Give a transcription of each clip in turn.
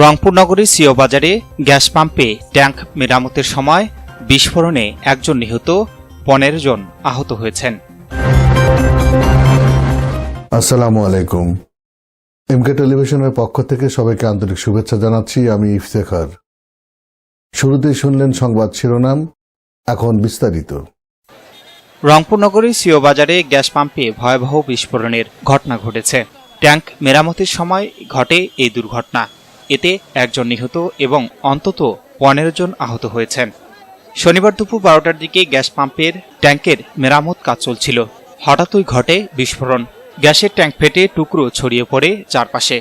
রংপুর নগরীর সিও বাজারে গ্যাস পাম্পে ট্যাঙ্ক মেরামতের সময় বিস্ফোরণে একজন নিহত পনেরো জন আহত হয়েছেন। আসসালামু আলাইকুম। এমকে টেলিভিশনের পক্ষ থেকে সবাইকে আন্তরিক শুভেচ্ছা জানাচ্ছি আমি ইফতেখার। শুরুতেই শুনলেন সংবাদ শিরোনাম এখন বিস্তারিত। রংপুর নগরীর সিও বাজারে গ্যাস পাম্পে ভয়াবহ বিস্ফোরণের ঘটনা ঘটেছে। ট্যাঙ্ক মেরামতের সময় ঘটে এই দুর্ঘটনা। এতে একজন নিহত এবং অন্তত পনেরো জন আহত হয়েছেন। শনিবার দুপুর বারোটার দিকে গ্যাস পাম্পের ট্যাঙ্কের মেরামত কাজ চলছিল। হঠাৎই ঘটে বিস্ফোরণ। গ্যাসের ট্যাঙ্ক ফেটে টুকরো ছড়িয়ে পড়ে চারপাশে।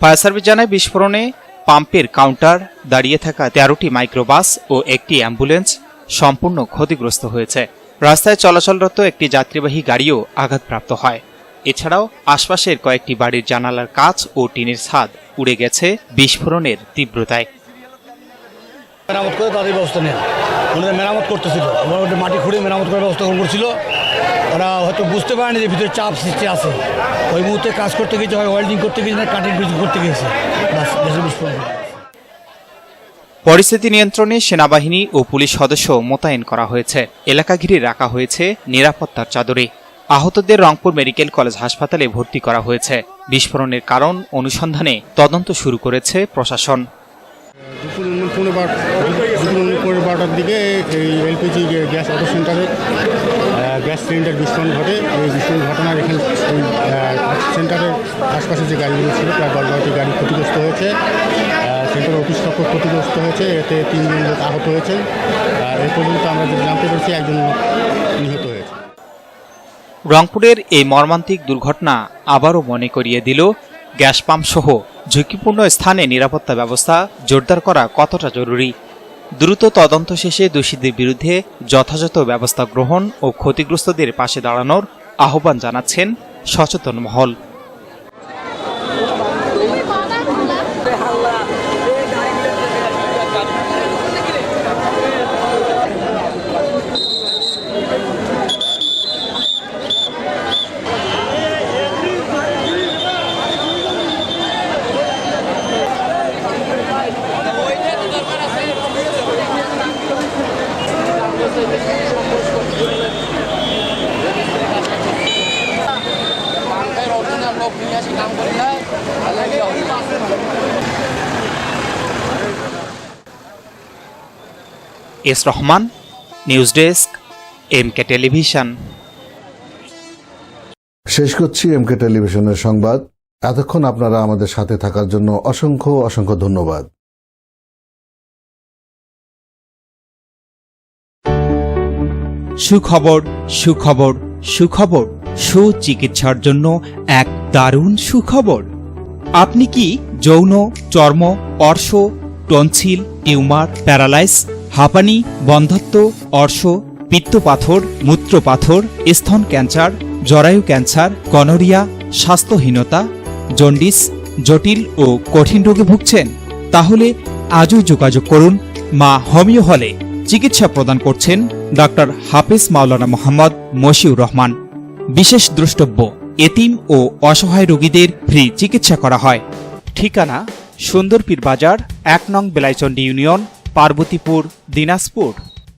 ফায়ার সার্ভিস জানায়, বিস্ফোরণে পাম্পের কাউন্টার দাঁড়িয়ে থাকা তেরোটি মাইক্রোবাস ও একটি অ্যাম্বুলেন্স সম্পূর্ণ ক্ষতিগ্রস্ত হয়েছে। রাস্তায় চলাচলরত একটি যাত্রীবাহী গাড়িও আঘাতপ্রাপ্ত হয়। এছাড়াও আশপাশের কয়েকটি বাড়ির জানালার কাচ ও টিনের ছাদ উড়ে গেছে বিস্ফোরণের তীব্রতায়। মেরামত করে তাদের ব্যবস্থা নেন। ওনারা মেরামত করতেছিল। ওটা মাটি খুঁড়ে মেরামত করার ব্যবস্থা করছিল। ওরা হয়তো বুঝতে পারেনি যে ভিতরে চাপ সৃষ্টি আছে। ওই মুহূর্তে কাজ করতে গেছে হয় ওয়েল্ডিং করতে গেছে না কাটিং করতে গেছে বিস্ফোরণ। পরিস্থিতি নিয়ন্ত্রণে সেনাবাহিনী ও পুলিশ সদস্য মোতায়েন করা হয়েছে। এলাকা ঘিরে রাখা হয়েছে নিরাপত্তার চাদরে। আহতদের রংপুর মেডিকেল কলেজ হাসপাতালে ভর্তি করা হয়েছে। বিস্ফোরণের কারণ অনুসন্ধানে তদন্ত শুরু করেছে প্রশাসন। দুপুর বারোটার দিকে এই এলপিজি গ্যাস অটো সেন্টারে গ্যাস সিলিন্ডার বিস্ফোরণ ঘটে। এই বিস্ফোরণ ঘটনার এখানে ওই সেন্টারের আশপাশে যে গাড়িগুলো ছিল, প্রায় দশ বারোটি গাড়ি ক্ষতিগ্রস্ত হয়েছে। সেন্টারের অফিস চক্র ক্ষতিগ্রস্ত হয়েছে। এতে তিনজন লোক আহত হয়েছেন। আর এ পর্যন্ত আমরা জানতে পেরেছি একজন নিহত হয়েছে। রংপুরের এই মর্মান্তিক দুর্ঘটনা আবারও মনে করিয়ে দিল গ্যাস পাম্প সহ ঝুঁকিপূর্ণ স্থানে নিরাপত্তা ব্যবস্থা জোরদার করা কতটা জরুরি। দ্রুত তদন্ত শেষে দোষীদের বিরুদ্ধে যথাযথ ব্যবস্থা গ্রহণ ও ক্ষতিগ্রস্তদের পাশে দাঁড়ানোর আহ্বান জানাচ্ছেন সচেতন মহল। S Rahman news desk M K television. শেষ করছি এম কে টেলিভিশনের সংবাদ। এতক্ষণ আপনারা আমাদের সাথে থাকার জন্য অসংখ্য অসংখ্য ধন্যবাদ। সুখবর সুখবর সুখবর সুচিকিৎসার জন্য এক দারুণ সুখবর। আপনি কি যৌন, চর্ম, অর্শ, টনসিল, টিউমার, প্যারালাইস, হাঁপানি, বন্ধত্ব, অর্শ, পিত্তপাথর, মূত্রপাথর, স্তন ক্যান্সার, জরায়ু ক্যান্সার গনোরিয়া স্বাস্থ্যহীনতা, জন্ডিস, জটিল ও কঠিন রোগে ভুগছেন? তাহলে আজই যোগাযোগ করুন মা হোমিও হলে। চিকিৎসা প্রদান করছেন ডাক্তার হাফিজ মাওলানা মোহাম্মদ মশিউর রহমান। বিশেষ দ্রষ্টব্য এতিম ও অসহায় রোগীদের ফ্রি চিকিৎসা করা হয়। ঠিকানা সুন্দরপীর বাজার এক নং বেলাইচন্ডী ইউনিয়ন, পার্বতীপুর, দিনাজপুর।